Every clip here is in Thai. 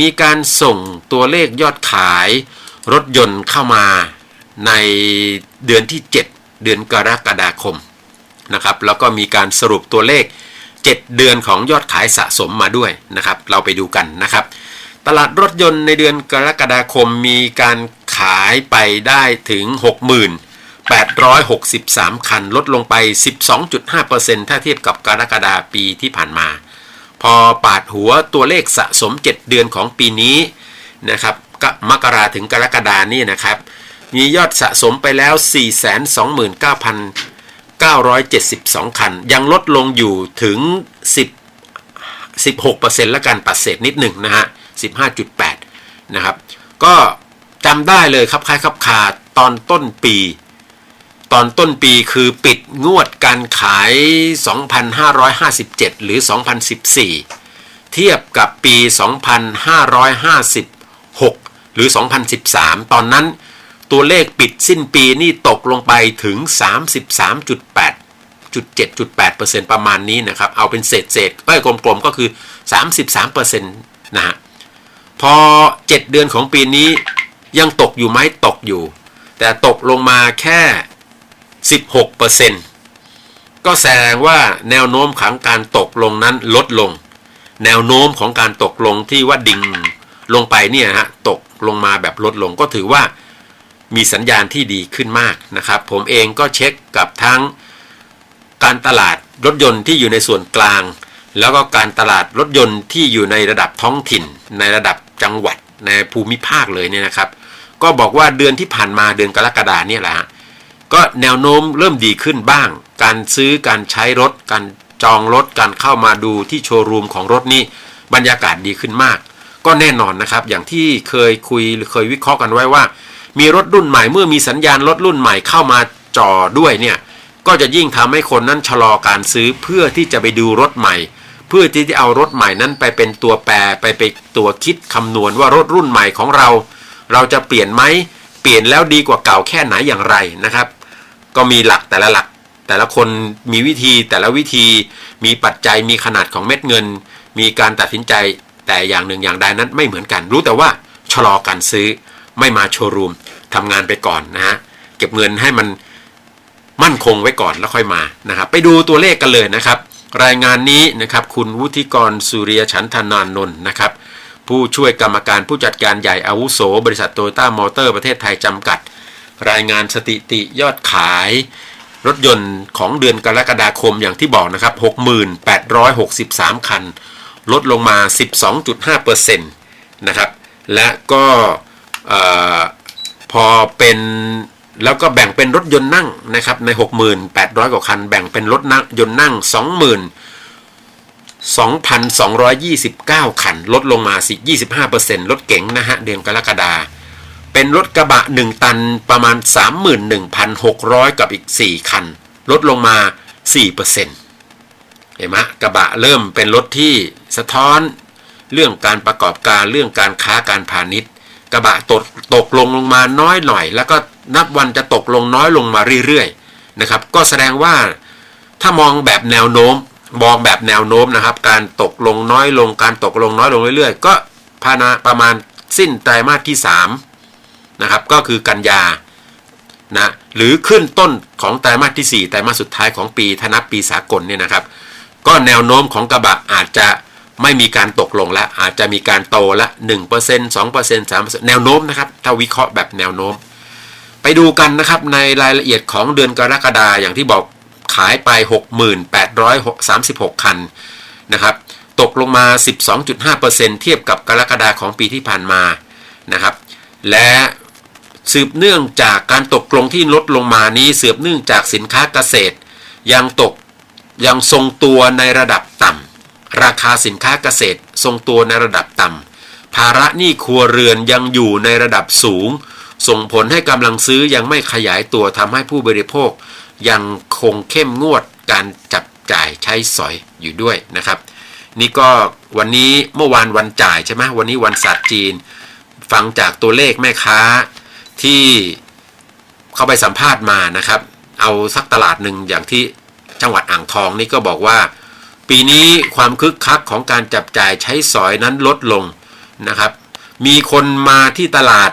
มีการส่งตัวเลขยอดขายรถยนต์เข้ามาในเดือนที่ 7 เดือนกรกฎาคมนะครับแล้วก็มีการสรุปตัวเลข 7 เดือนของยอดขายสะสมมาด้วยนะครับ เราไปดูกันนะครับ ตลาดรถยนต์ในเดือนกรกฎาคมมีการขายไปได้ถึง60,863 คัน ลดลงไป 12.5%ถ้าเทียบกับกรกฎาปีที่ผ่านมา อปาดหัวตัวเลขสะสม 7 เดือนของปีนี้นะครับก็มกราถึงกรกฎานี่นะครับ มียอดสะสมไปแล้ว 429,972 คัน ยังลดลงอยู่ถึง 10 16%ละกันปัดเศษนิดหนึ่งนะฮะ 15.8 นะครับ ก็จำได้เลยครับคล้ายครับคาตอนต้นปี ตอนต้นปีคือปิดงวดการขาย 2,557 หรือ 2014 เทียบกับปี 2,556 หรือ 2013 ตอนนั้นตัวเลขปิดสิ้นปีนี่ตกลงไปถึง 33.8 7.8%ประมาณนี้นะครับ เอาเป็นเศษเศษเอ้ยกลมๆก็คือ 33%นะฮะ พอ 7 เดือนของปีนี้ยังตกอยู่ไหมตกอยู่ แต่ตกลงมาแค่ 16%ก็แสดงว่าแนวโน้มของการตกลงนั้นลดลง แนวโน้มของการตกลงที่ว่าดิ่งลงไปเนี่ยฮะตกลงมาแบบลดลงก็ถือว่ามีสัญญาณที่ดีขึ้นมากนะครับ ผมเองก็เช็คกับทั้งการตลาดรถยนต์ที่อยู่ในส่วนกลาง แล้วก็การตลาดรถยนต์ที่อยู่ในระดับท้องถิ่น ในระดับจังหวัดในภูมิภาคเลยเนี่ยนะครับ ก็บอกว่าเดือนที่ผ่านมาเดือนกรกฎาเนี่ยแหละฮะ ก็แนวโน้มเริ่มดีขึ้นบ้าง การซื้อการใช้รถ การจองรถ การเข้ามาดูที่โชว์รูมของรถนี่บรรยากาศดีขึ้นมาก ก็แน่นอนนะครับ อย่างที่เคยคุยหรือเคยวิเคราะห์กันไว้ว่า มีรถรุ่นใหม่เมื่อมีสัญญาณรถรุ่นใหม่เข้ามาจอด้วยเนี่ยก็จะยิ่งทำให้คนนั้นชะลอการซื้อเพื่อที่จะไปดูรถใหม่ เพื่อที่จะเอารถใหม่นั้นไปเป็นตัวแปรไปเป็นตัวคิดคำนวณว่ารถรุ่นใหม่ของเรา เราจะเปลี่ยนไหมเปลี่ยนแล้วดีกว่าเก่าแค่ไหนอย่างไรนะครับ ก็มีหลักแต่ละหลัก แต่ละคนมีวิธีแต่ละวิธีมีปัจจัยมีขนาดของเม็ดเงิน มีการตัดสินใจแต่อย่างหนึ่งอย่างใดนั้นไม่เหมือนกัน รู้แต่ว่าชะลอการซื้อไม่มาโชว์รูมทำงานไปก่อนนะฮะเก็บเงินให้มันมั่นคงไว้ก่อนแล้วค่อยมานะครับไปดูตัวเลขกันเลยนะครับ รายงานนี้นะครับคุณวุฒิกรสุริยฉันทนานนท์นะครับผู้ช่วยกรรมการผู้จัดการใหญ่อาวุโส บริษัทโตโยต้ามอเตอร์ประเทศไทยจำกัด รายงานสถิติยอดขายรถยนต์ของเดือนกรกฎาคมอย่างที่บอกนะครับ 6863 คัน ลดลงมา 12.5%นะครับ และก็พอเป็นแล้วก็แบ่งเป็นรถยนต์นั่งนะครับใน 6,800 กว่าคัน แบ่งเป็นรถนั่งยนต์นั่ง 20,000 2,229 คัน ลดลงมาสิ25%รถเก๋งนะฮะเดือนกรกฎาคม เป็นรถกระบะ 1 ตันประมาณ 31,600 กับอีก 4 คัน ลดลงมา 4%เห็นไหมกระบะเริ่มเป็นรถที่สะท้อนเรื่องการประกอบการเรื่องการค้าการพาณิชย์ กระบะตกตกลงลงมาน้อยหน่อย แล้วก็นับวันจะตกลงน้อยลงมาเรื่อยๆนะครับ ก็แสดงว่าถ้ามองแบบแนวโน้มมองแบบแนวโน้มนะครับ การตกลงน้อยลง การตกลงน้อยลงเรื่อยๆ ก็ภายในประมาณสิ้นไตรมาสที่ 3 นะครับก็คือกันยานะหรือขึ้นต้นของไตรมาสที่ 4 ไตรมาสสุดท้ายของปีธนับปีสากลเนี่ยนะครับ ก็แนวโน้มของกระบะอาจจะไม่มีการตกลงแล้วอาจจะมีการโตละ 1% 2% 3%แนวโน้มนะครับ ถ้าวิเคราะห์แบบแนวโน้ม ไปดูกันนะครับในรายละเอียดของเดือนกรกฎาอย่างที่บอกขายไป 6836 คันนะครับ ตกลงมา 12.5%เทียบกับกรกฎาของปีที่ผ่านมานะครับ และ สืบเนื่องจากการตกลงที่ลดลงมานี้สืบเนื่องจากสินค้าเกษตร ยังตกยังทรงตัวในระดับต่ำราคาสินค้าเกษตร ทรงตัวในระดับต่ำภาระหนี้ครัวเรือนยังอยู่ในระดับสูง ส่งผลให้กำลังซื้อยังไม่ขยายตัวทำให้ผู้บริโภค ยังคงเข้มงวดการจับจ่ายใช้สอยอยู่ด้วยนะครับ นี่ก็วันนี้เมื่อวานวันจ่ายใช่ไหมวันนี้วันศาสตร์จีน ฟังจากตัวเลขแม่ค้า ที่เข้าไปสัมภาษณ์มานะครับ เอาสักตลาดหนึ่งอย่างที่จังหวัดอ่างทองนี่ก็บอกว่า ปีนี้ความคึกคักของการจับจ่ายใช้สอยนั้นลดลงนะครับ มีคนมาที่ตลาด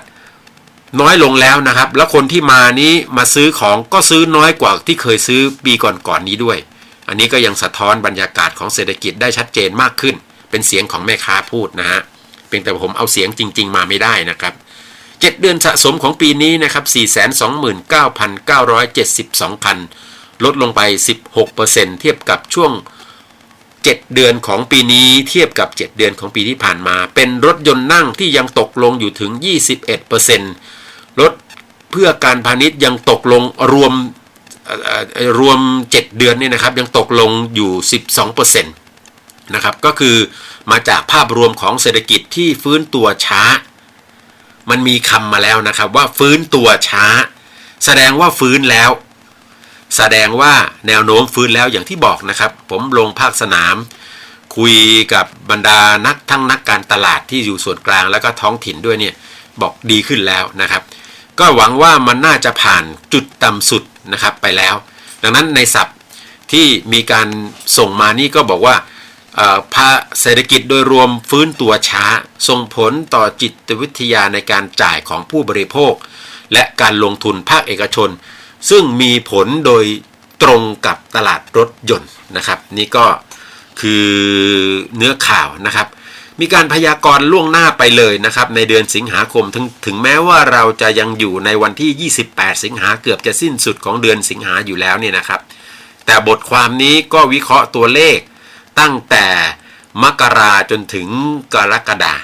น้อยลงแล้วนะครับ แล้วคนที่มานี้มาซื้อของก็ซื้อน้อยกว่าที่เคยซื้อปีก่อนๆนนี้ด้วย อันนี้ก็ยังสะท้อนบรรยากาศของเศรษฐกิจได้ชัดเจนมากขึ้น เป็นเสียงของแม่ค้าพูดนะฮะเพียงแต่ผมเอาเสียงจริง ๆ มาไม่ได้นะครับ 7 เดือนสะสมของปีนี้นะครับ429,972คัน ลดลงไป 16%เทียบกับช่วง 7 เดือนของปีนี้เทียบกับ 7 เดือนของปีที่ผ่านมา เป็นรถยนต์นั่งที่ยังตกลงอยู่ถึง 21%รถเพื่อการพาณิชย์ยังตกลงรวมเอ่อเอ่อรวม 7 เดือนเนี่ยนะครับยังตกลงอยู่ 12%นะครับก็คือมาจากภาพรวมของเศรษฐกิจที่ฟื้นตัวช้า มันมีคำมาแล้วนะครับว่าฟื้นตัวช้า แสดงว่าฟื้นแล้ว แสดงว่าแนวโน้มฟื้นแล้วอย่างที่บอกนะครับ ผมลงภาคสนาม คุยกับบรรดานักทั้งนักการตลาดที่อยู่ส่วนกลางแล้วก็ท้องถิ่นด้วยเนี่ยบอกดีขึ้นแล้วนะครับ ก็หวังว่ามันน่าจะผ่านจุดต่ำสุดนะครับไปแล้ว ดังนั้นในศัพท์ที่มีการส่งมานี่ก็บอกว่า ภาเศรษฐกิจโดยรวมฟื้นตัวช้า ส่งผลต่อจิตวิทยาในการจ่ายของผู้บริโภค และการลงทุนภาคเอกชน ซึ่งมีผลโดยตรงกับตลาดรถยนต์นะครับ นี่ก็คือเนื้อข่าวนะครับ มีการพยากรณ์ล่วงหน้าไปเลยนะครับ ในเดือนสิงหาคมถึงถึงแม้ว่าเราจะยังอยู่ในวันที่ 28 สิงหาเกือบจะสิ้นสุดของเดือนสิงหาอยู่แล้วเนี่ยนะครับ แต่บทความนี้ก็วิเคราะห์ตัวเลข ตั้งแต่มกราจนถึงกรกฎา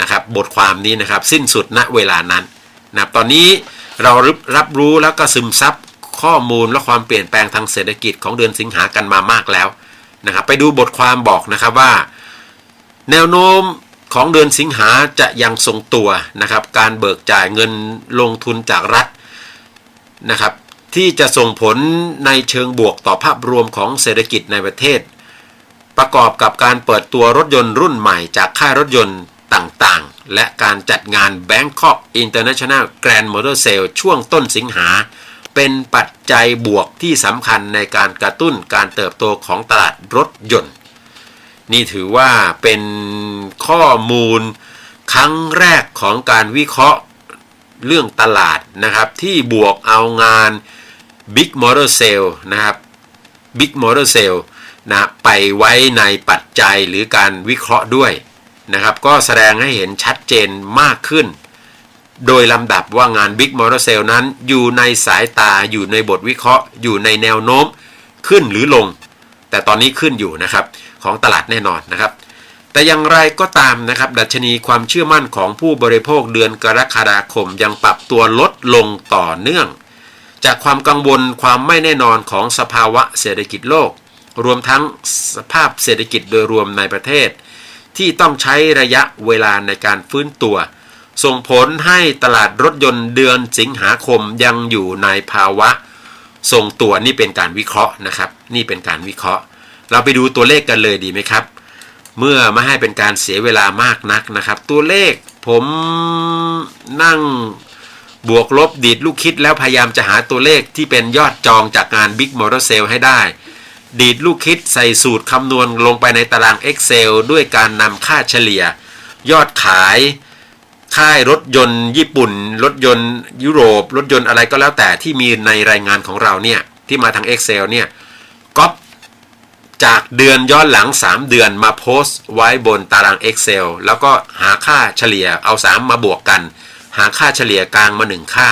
นะครับบทความนี้นะครับสิ้นสุดณเวลานั้นนะครับตอนนี้เรารับรับรู้แล้วก็ซึมซับข้อมูลและความเปลี่ยนแปลงทางเศรษฐกิจของเดือนสิงหากันมามากแล้วนะครับไปดูบทความบอกนะครับว่า แนวโน้มของเดือนสิงหาจะยังทรงตัวนะครับการเบิกจ่ายเงินลงทุนจากรัฐนะครับที่จะส่งผลในเชิงบวกต่อภาพรวมของเศรษฐกิจในประเทศ ประกอบกับการเปิดตัวรถยนต์รุ่นใหม่จากค่ายรถยนต์ต่างๆ และการจัดงาน Bangkok International Grand Motor Sale ช่วงต้นสิงหา เป็นปัจจัยบวกที่สำคัญในการกระตุ้นการเติบโตของตลาดรถยนต์ นี่ถือว่าเป็นข้อมูลครั้งแรกของการวิเคราะห์เรื่องตลาดนะครับที่บวกเอางาน Big Motor Sale นะครับ Big Motor Sale นะไปไว้ในปัจจัยหรือการวิเคราะห์ด้วยนะครับ ก็แสดงให้เห็นชัดเจนมากขึ้น โดยลำดับว่างาน Big Motor Sale นั้นอยู่ในสายตาอยู่ในบทวิเคราะห์ อยู่ในแนวโน้มขึ้นหรือลง แต่ตอนนี้ขึ้นอยู่นะครับของตลาดแน่นอนนะครับ แต่อย่างไรก็ตามนะครับ ดัชนีความเชื่อมั่นของผู้บริโภคเดือนกรกฎาคมยังปรับตัวลดลงต่อเนื่อง จากความกังวลความไม่แน่นอนของสภาวะเศรษฐกิจโลก รวมทั้งสภาพเศรษฐกิจโดยรวมในประเทศ ที่ต้องใช้ระยะเวลาในการฟื้นตัว ส่งผลให้ตลาดรถยนต์เดือนสิงหาคมยังอยู่ในภาวะ ทรงตัวนี่เป็นการวิเคราะห์นะครับ นี่เป็นการวิเคราะห์ เราไปดูตัวเลขกันเลยดีไหมครับ เมื่อไม่ให้เป็นการเสียเวลามากนักนะครับ ตัวเลขผมนั่งบวกลบดีดลูกคิดแล้วพยายามจะหาตัวเลขที่เป็นยอดจองจากงาน Big Motor Sale ให้ได้ ดีดลูกคิดใส่สูตรคำนวณลงไปในตาราง Excel ด้วยการนำค่าเฉลี่ย ยอดขาย ค่ายรถยนต์ ญี่ปุ่น รถยนต์ ยุโรป รถยนต์อะไรก็แล้วแต่ที่มีในรายงานของเราเนี่ย ที่มาทาง Excel เนี่ยก๊อปจากเดือนย้อนหลัง 3 เดือนมาโพสต์ไว้บนตาราง Excel แล้วก็หาค่าเฉลี่ยเอา 3 มาบวกกัน หาค่าเฉลี่ยกลางมา 1 ค่า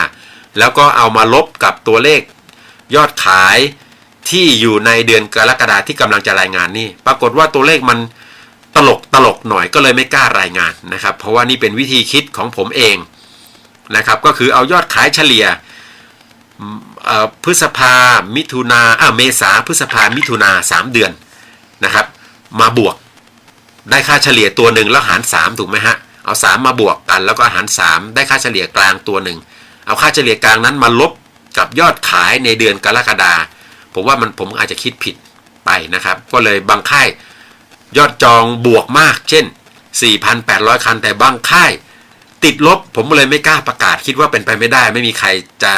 แล้วก็เอามาลบกับตัวเลข ยอดขาย ที่อยู่ในเดือนกรกฎาที่กำลังจะรายงานนี่ ปรากฏว่าตัวเลขมันตลกตลกหน่อยก็เลยไม่กล้ารายงานนะครับ เพราะว่านี่เป็นวิธีคิดของผมเองนะครับ ก็คือเอายอดขายเฉลี่ยพฤษภา มิถุนาอ่าเมษาพฤษภา มิถุนาสามเดือนนะครับ มาบวกได้ค่าเฉลี่ยตัวหนึ่งแล้วหารสามถูกไหมฮะ เอาสามมาบวกกันแล้วก็หารสามได้ค่าเฉลี่ยกลางตัวหนึ่ง เอาค่าเฉลี่ยกลางนั้นมาลบกับยอดขายในเดือนกรกฎา ผมว่ามันผมอาจจะคิดผิดไปนะครับ ก็เลยบางค่ายยอดจองบวกมาก เช่น 4,800 คันแต่บางค่าย ติดลบผมเลยไม่กล้าประกาศ คิดว่าเป็นไปไม่ได้ ไม่มีใครจะ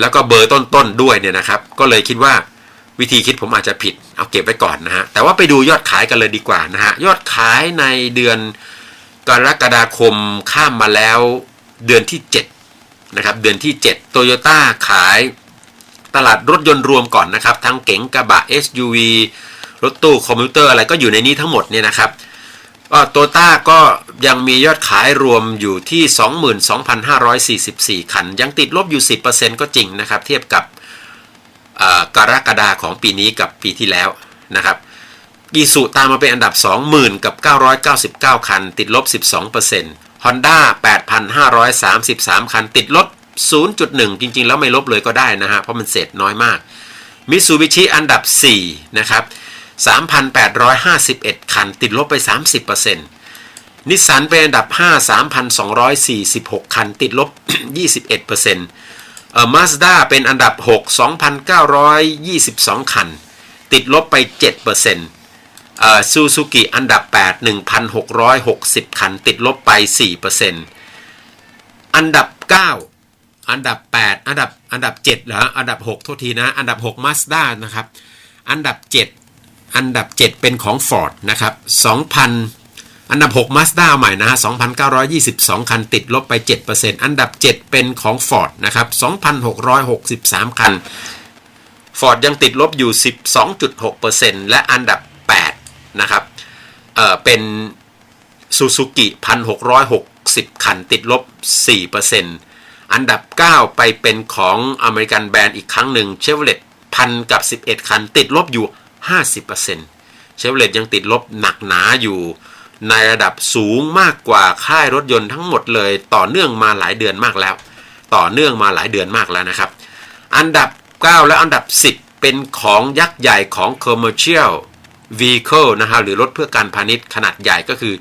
แล้วก็เบอร์ต้นๆด้วยเนี่ยนะครับ ก็เลยคิดว่าวิธีคิดผมอาจจะผิดเอาเก็บไว้ก่อนนะฮะแต่ว่าไปดูยอดขายกันเลยดีกว่านะฮะยอดขายในเดือนกรกฎาคมข้ามมาแล้วเดือนที่7นะครับเดือนที่7โตโยต้าขาย ตลาดรถยนต์รวมก่อนนะครับ ทั้งเก๋งกระบะ SUV รถตู้คอมพิวเตอร์อะไรก็อยู่ในนี้ทั้งหมดเนี่ยนะครับโตโยต้าก็ยังมียอดขายรวมอยู่ที่ 22,544 คัน ยังติดลบอยู่ 10%ก็จริงนะครับ เทียบกับกรกฎาของปีนี้กับปีที่แล้วนะครับอีสุตามมาเป็นอันดับ 20,000 กับ 999 คัน ติดลบ 12% Honda 8,533 คัน ติดลบ 0.1 จริงๆ แล้วไม่ลบเลยก็ได้นะฮะ เพราะมันเศษน้อยมาก Mitsubishi อันดับ 4 นะครับ 3,851 คัน ติดลบไป 30%นิสสันเป็นอันดับ 5 3,246 คัน ติดลบ 21%เอ่อมาสด้าเป็นอันดับ 6 2,922 คัน ติดลบไป 7%เอ่อซูซูกิอันดับ 8 1,660 คัน ติดลบไป 4%อันดับ 9 อันดับ 8 อันดับอันดับ7เหรออันดับ 6 โทษทีนะ อันดับ 6 Mazda นะครับ อันดับ 7 อันดับ 7 เป็นของ Ford นะครับ2,000 อันดับ 6 Mazda ใหม่นะฮะ2,922 คันติดลบไป 7%อันดับ 7 เป็นของ Ford นะครับ 2,663 คัน Ford ยังติดลบอยู่ 12.6%และอันดับ 8 นะครับเอ่อเป็น Suzuki 1,660 คันติดลบ 4% อันดับ 9 ไปเป็นของอเมริกันแบรนด์อีกครั้งหนึ่ง Chevrolet พันกับ 11 คัน ติดลบอยู่ 50%เชฟเลตยังติดลบหนักหนาอยู่ ในระดับสูงมากกว่าค่ายรถยนต์ทั้งหมดเลย ต่อเนื่องมาหลายเดือนมากแล้ว ต่อเนื่องมาหลายเดือนมากแล้วนะครับ อันดับ 9 และอันดับ 10 เป็นของยักษ์ใหญ่ของ commercial vehicle นะฮะหรือรถเพื่อการพาณิชย์ขนาดใหญ่ก็คือ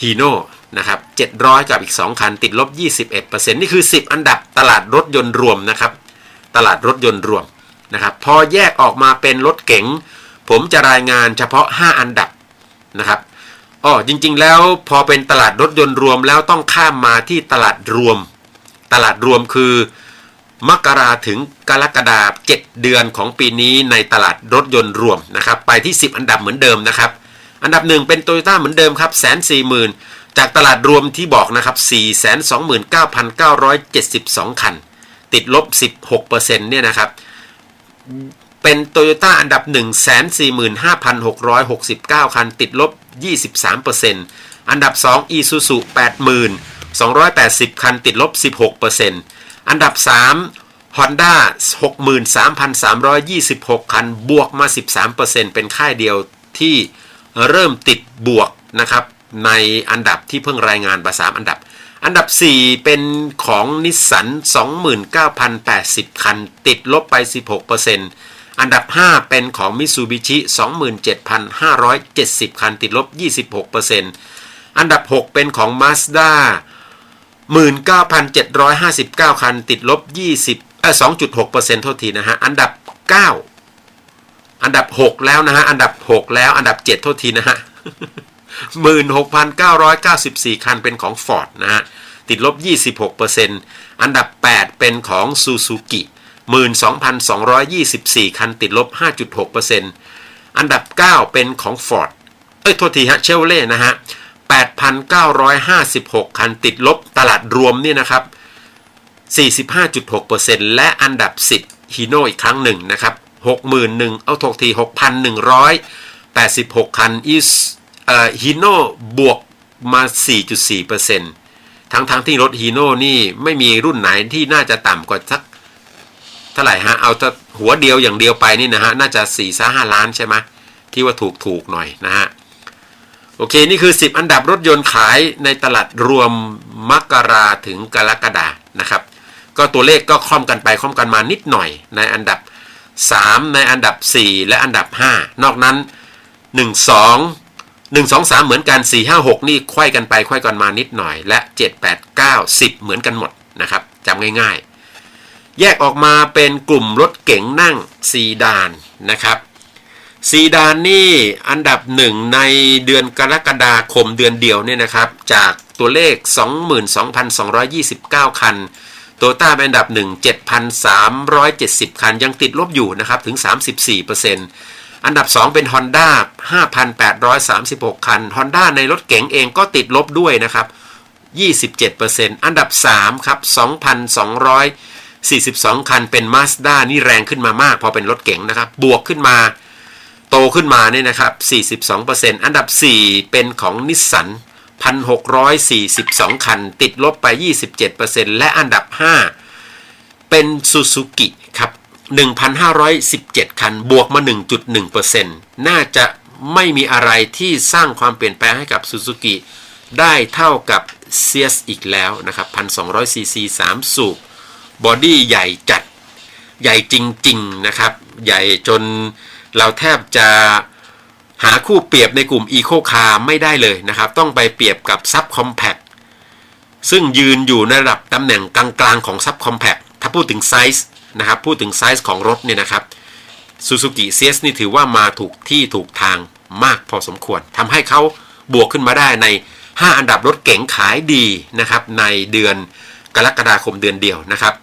Hino นะครับ700 กับอีก 2 คันติดลบ 21%นี่คือ 10 อันดับตลาดรถยนต์รวมนะครับ ตลาดรถยนต์รวมนะครับพอแยกออกมาเป็นรถเก๋ง ผมจะรายงานเฉพาะ 5 อันดับนะครับอ๋อจริงๆแล้วพอเป็นตลาดรถยนต์รวมแล้วต้องข้ามมาที่ตลาดรวม ตลาดรวมคือ มกราถึงกรกฎาคม7เดือนของปีนี้ในตลาดรถยนต์รวมนะครับ ไปที่ 10 อันดับเหมือนเดิมนะครับ อันดับหนึ่งเป็นโตโยต้าเหมือนเดิมครับแสนสี่หมื่น จากตลาดรวมที่บอกนะครับ 429,972 คัน ติดลบ 16%เนี่ยนะครับ เป็นโตโยต้าอันดับ 145,669 คัน ติดลบ 23%อันดับ 2 Isuzu 80,280 คัน ติดลบ 16%อันดับ 3 Honda 63,326 คัน บวกมา 13%เป็นค่ายเดียวที่เริ่มติดบวกนะครับ ในอันดับที่เพิ่งรายงานมา3อันดับ อันดับ 4 เป็นของนิสสัน29,080 คัน ติดลบไป 16%อันดับ 5 เป็นของมิ t ซูบิชิ27,570 คัน ติดลบ 26%อันดับ 6 เป็นของ Mazda 19,759 คัน ติดลบ 20เอ่อ2.6%โทษทีนะฮะ อันดับ 9 อันดับ 6 แล้วนะฮะ อันดับ 6 แล้ว อันดับ7โทษทีนะฮะ 16,994 คันเป็นของ Ford นะฮะ ติดลบ 26%อันดับ 8 เป็นของ Suzuki 12,224 คันติดลบ 5.6%อันดับ 9 เป็นของ Ford เอ้ย โทษทีฮะ Chevrolet นะฮะ 8,956 คันติดลบตลาดรวมนี่นะครับ 45.6%และอันดับ 10 Hino อีกครั้งหนึ่งนะครับ 61,000เอาโทษที 6,186 คัน is ฮีโน่บวกมา 4.4%ทั้งทั้งที่รถฮีโน่นี่ไม่มีรุ่นไหนที่น่าจะต่ำกว่าสักเท่าไหร่ฮะ เอาจะหัวเดียวอย่างเดียวไปนี่นะฮะ น่าจะ4ี่ซห้าล้านใช่ไหมที่ว่าถูกถูกหน่อยนะฮะ โอเค นี่คือ 10 อันดับรถยนต์ขายในตลาดรวมมกราถึงกรกฎานะครับ ก็ตัวเลขก็คล่อมกันไปคล่อมกันมานิดหน่อย ในอันดับ 3 ในอันดับ 4 และอันดับ 5 นอกนั้น 1 2 1 2 3 เหมือนกัน 4 5 6 นี่ควยกันไปควยกันมานิดหน่อย และ 7 8 9 10 เหมือนกันหมดนะครับจำง่ายๆ แยกออกมาเป็นกลุ่มรถเก๋งนั่งซีดานนะครับซีดานนี่อันดับหนึ่งในเดือนกรกฎาคมเดือนเดียวเนี่ยนะครับ จากตัวเลข 22,229 คัน โตต้าเป็นอันดับ 1 7,370 คัน ยังติดลบอยู่นะครับ ถึง 34%อ อันดับ 2 เป็น Honda 5,836 คัน Honda ในรถเก๋งเองก็ติดลบด้วยนะครับ 27%อันดับ 3 ครับ 2,242 คันเป็น Mazda นี่แรงขึ้นมามาก พอเป็นรถเก๋งนะครับ บวกขึ้นมาโตขึ้นมาเนี่ยนะครับ 42%อันดับ 4 เป็นของนิสสัน1,642 คัน ติดลบไป 27%และอันดับ 5 เป็นซูซูกิครับ 1,517 คัน บวกมา 1.1%น่าจะไม่มีอะไรที่สร้างความเปลี่ยนแปลงให้กับซูซูกิได้เท่ากับเซียสอีกแล้วนะครับ 1,200 ซีซี3สูบบอดี้ใหญ่จัด ใหญ่จริง ๆ นะครับ ใหญ่จนเราแทบจะหาคู่เปรียบในกลุ่ม Eco Car ไม่ได้เลยนะครับ ต้องไปเปรียบกับ Sub Compact ซึ่งยืนอยู่ในระดับตำแหน่งกลางๆของ Sub Compact ถ้าพูดถึงไซส์ นะครับพูดถึงไซส์ของรถเนี่ยนะครับซูซูกิเซสนี่ถือว่ามาถูกที่ถูกทางมากพอสมควรทำให้เขาบวกขึ้นมาได้ใน 5 อันดับรถเก๋งขายดีนะครับในเดือนกรกฎาคมเดือนเดียวนะครับ